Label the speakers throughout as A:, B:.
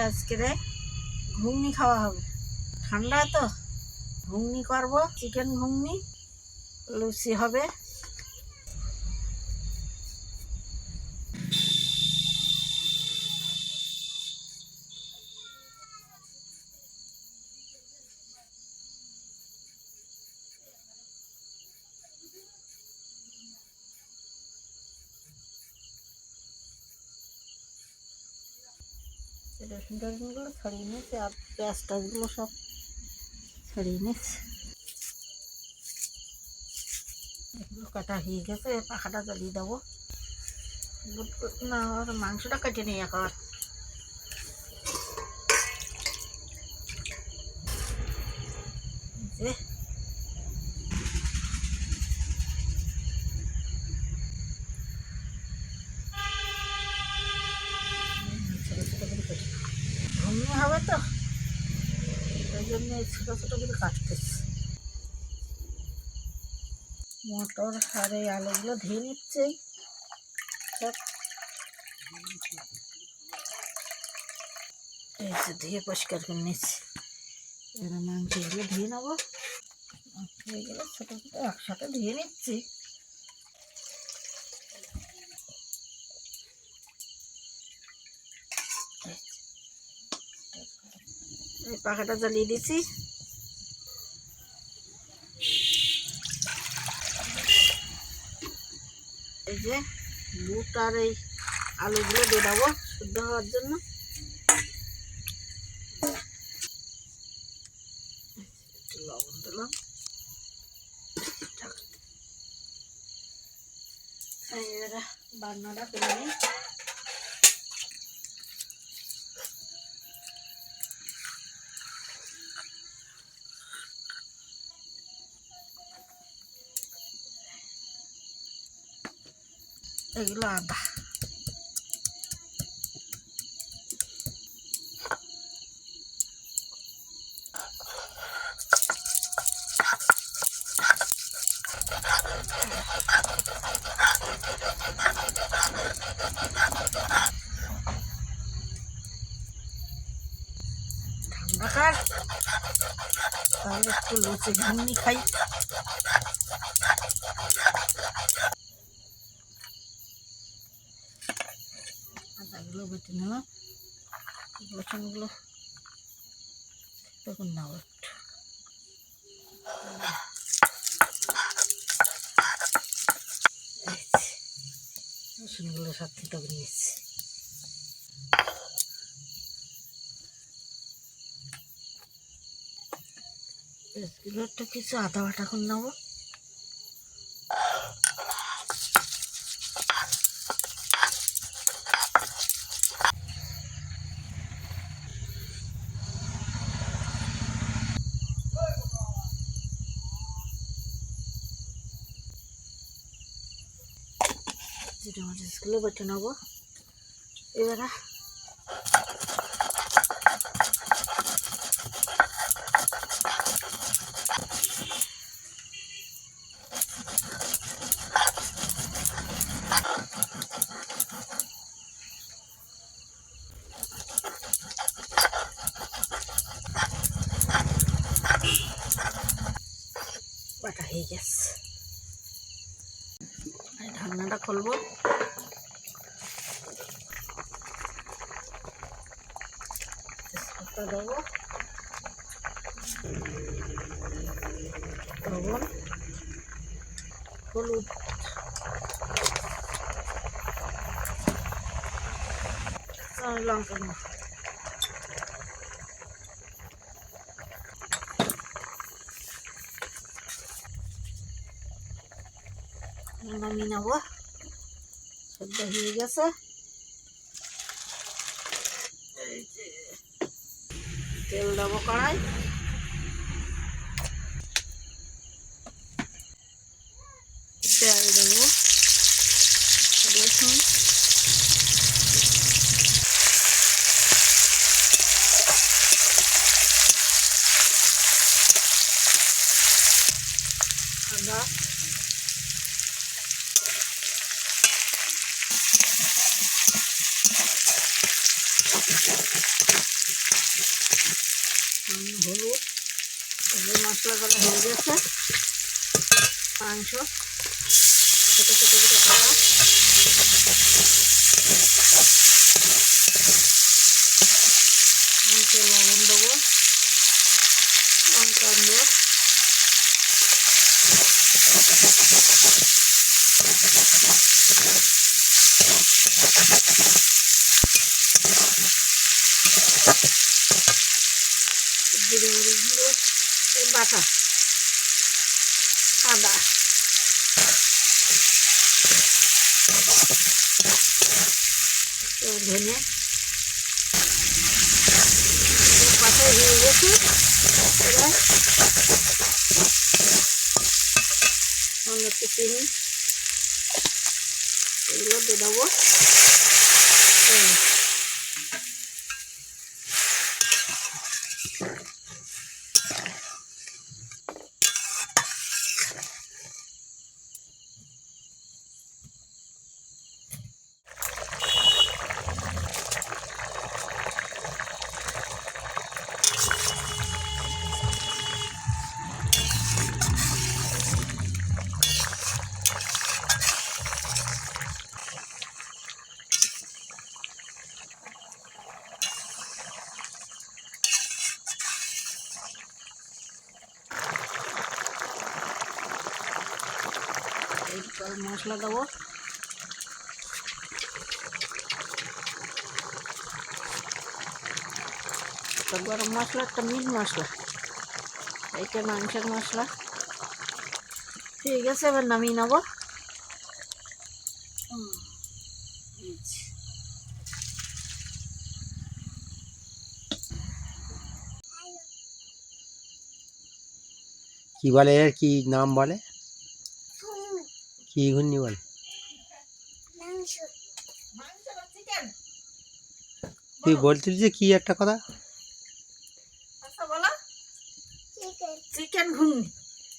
A: আজকে রে ঘুগনি খাওয়া হবে। ঠান্ডা তো। ঘুগনি করব চিকেন ঘুগনি লুচি হবে। রসুন টসুনগুলো ছড়িয়ে নিয়েছে আর পেঁয়াজ টাজগুলো সব ছড়িয়ে নিয়েছে। এগুলো কাটা হয়ে গেছে, পাখাটা জ্বালিয়ে দেবো। না আর মাংসটা কেটে নিই একবার যে ছোটো ছোটো করে কেটে ঘুমিয়ে হবে তো ওই জন্য এই ছোটো ছোটো করে কাটতেছি। মটর আর এই আলুগুলো ধুয়ে নিচ্ছে। এই যে ধুয়ে পরিষ্কার করে নিচ্ছি। এবার মাংসগুলো ধুয়ে নেব। হয়ে গেলে ছোটো ছোটো একসাথে ধুয়ে নিচ্ছি। পাখাটা জ্বালিয়ে দিছি এই যে বুট আর এই আলুগুলো দিয়ে শুদ্ধ হওয়ার জন্য। লবণ দিলাম। বান্নাটা করে নিই। এগুলো আদা ঠান্ডা কার তাহলে একটু লুচি ঘুগনি খাই আদাগুলো বেটে নিলাম। রসুনগুলো তখন নাও একটু। রসুনগুলো সব থেকে নিয়েছি পেঁয়াজগুলো একটু কিছু আদা বাটা করে নেব মরিচগুলো বেটে নেব। এবারে বাটা হয়ে গেছে। ঢাকনাটা খুলবো। তেজপাতা দেবো লবণ হলুদ আর লঙ্কা গুঁড়ো। নামিয়ে নেব সেদ্ধ হয়ে গেছে এই যে তেল দেবো কড়াই। তেল দেবো রসুন আদা হলুদ এই মশলাগুলো হয়ে গেছে মাংস ছোটো ছোটো করে কাটা মাংসে লবণ দেবো লঙ্কা দেবো জিরে এই বাটা আদা এবার ধনে পাতায় হয়ে গেছে এবার অন্য একটু চিনি এগুলো দিয়ে দেবো এই। মশলা দেবো। একটা গরম মশলা, একটা মিট মশলা। এইটা মাংসের মশলা। ঠিক আছে, এবার নামিয়ে নেব।
B: কি বলে এর কি নাম বলে? কি ঘূর্ণি বলে? তুই বলছিস যে কি একটা কথা?
A: আচ্ছা বলো। চিকেন ঘুগনি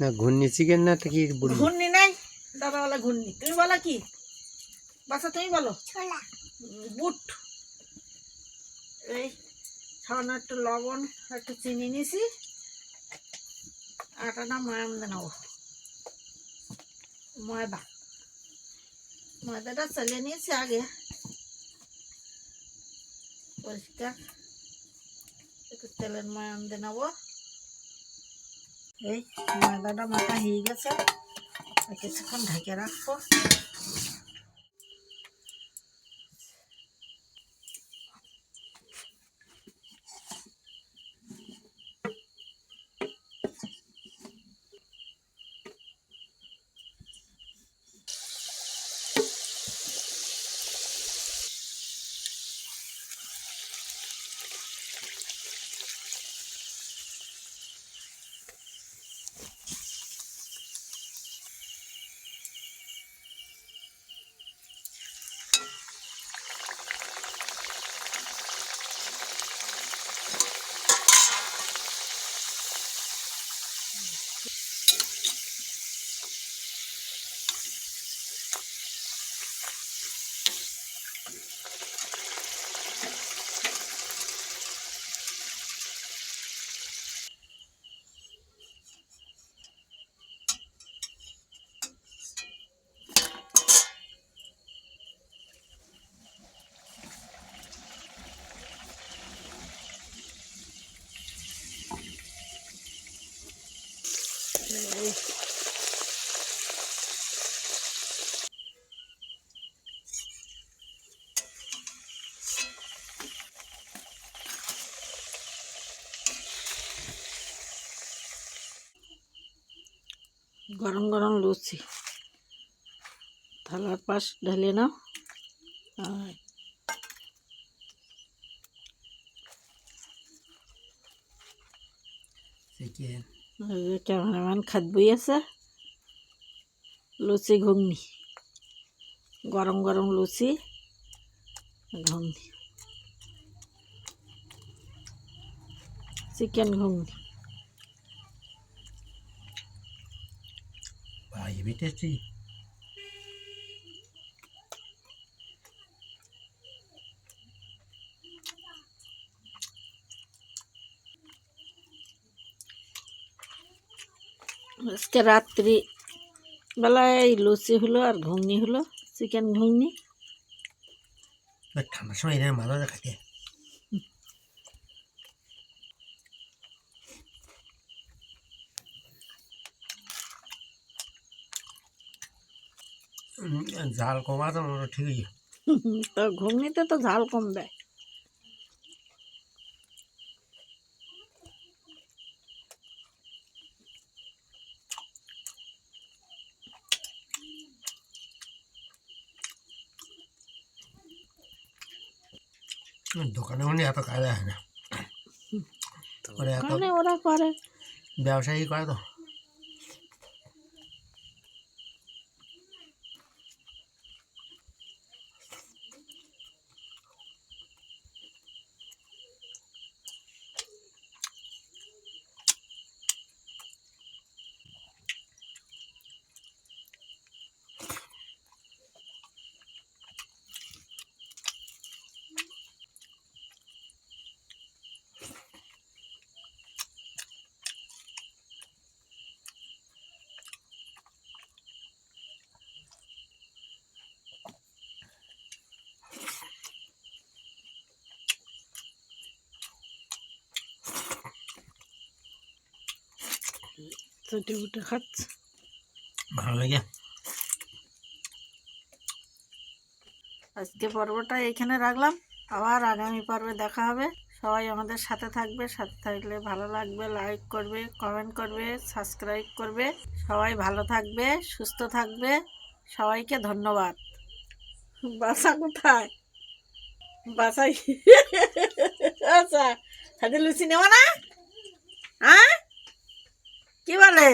B: না ঘূর্ণি চিকেন না কি বললি
A: ঘুগনি নাই দাদা বলে ঘুগনি তুমি বলো কি? বাসা তুমি বলো। উম, বুট। এই সামান্য একটু লবণ একটু চিনি নিছি। আটাটা ময়াম দিয়ে নেব। ময়দা। ময়দাটা চালিয়ে নিয়েছি আগে। পরিষ্কার। একটু তেলের ময়াম দিয়ে নেব। এই ময়দাটা মাথা হয়ে গেছে। কিছুক্ষণ ঢেকে রাখব। গরম গরম লুচি। থালার পাশ ঢেলে নাও। আর ক্যামেরাম্যান খাদ বই আছে। লুচি ঘুগনি। গরম গরম লুচি ঘুগনি। চিকেন ঘুগনি।
B: 아 입이 뗐지
A: আজকে রাত্রি বেলায় লুচি হলো আর ঘুগনি হলো চিকেন ঘুগনি।
B: ঠান্ডার সময় এর দেখা যায় খাইতে উম, জাল কমা তো
A: ঘুগনিতে তো ঝাল কম দেয়।
B: দোকানে মানে এত কায়দা হয় না। এত
A: ওরা করে।
B: ব্যবসায়ী করে তো।
A: চুটি বুটে খাচ্ছে
B: ভালো লাগে।
A: আজকে পর্বটা এইখানে রাখলাম। আবার আগামী পর্বে দেখা হবে। সবাই আমাদের সাথে থাকবে সাথে থাকলে ভালো লাগবে লাইক করবে কমেন্ট করবে সাবস্ক্রাইব করবে। সবাই ভালো থাকবে সুস্থ থাকবে। সবাইকে ধন্যবাদ। বাসা কোথায়? বাসায়। আচ্ছা হাতে লুচি নেব না? হ্যাঁ কি বলে?